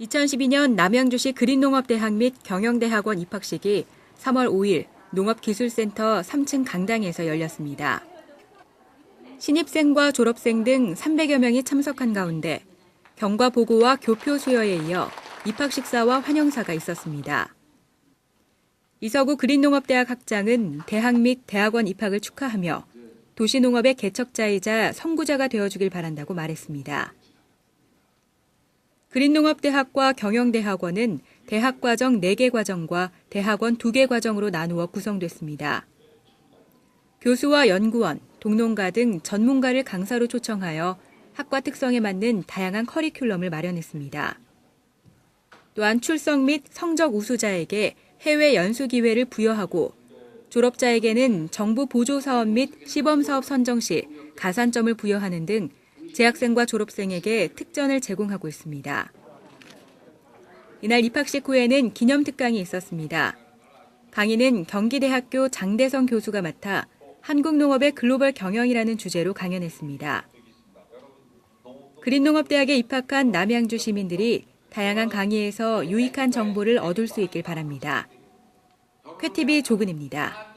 2012년 남양주시 그린농업대학 및 경영대학원 입학식이 3월 5일 농업기술센터 3층 강당에서 열렸습니다. 신입생과 졸업생 등 300여 명이 참석한 가운데 경과 보고와 교표 수여에 이어 입학 식사와 환영사가 있었습니다. 이서구 그린농업대학 학장은 대학 및 대학원 입학을 축하하며 도시농업의 개척자이자 선구자가 되어주길 바란다고 말했습니다. 그린농업대학과 경영대학원은 대학과정 4개 과정과 대학원 2개 과정으로 나누어 구성됐습니다. 교수와 연구원, 동농가 등 전문가를 강사로 초청하여 학과 특성에 맞는 다양한 커리큘럼을 마련했습니다. 또한 출석 및 성적 우수자에게 해외 연수 기회를 부여하고 졸업자에게는 정부 보조 사업 및 시범 사업 선정 시 가산점을 부여하는 등 재학생과 졸업생에게 특전을 제공하고 있습니다. 이날 입학식 후에는 기념 특강이 있었습니다. 강의는 경기대학교 장대성 교수가 맡아 한국농업의 글로벌 경영이라는 주제로 강연했습니다. 그린농업대학에 입학한 남양주 시민들이 다양한 강의에서 유익한 정보를 얻을 수 있길 바랍니다. 쾌TV 조근입니다.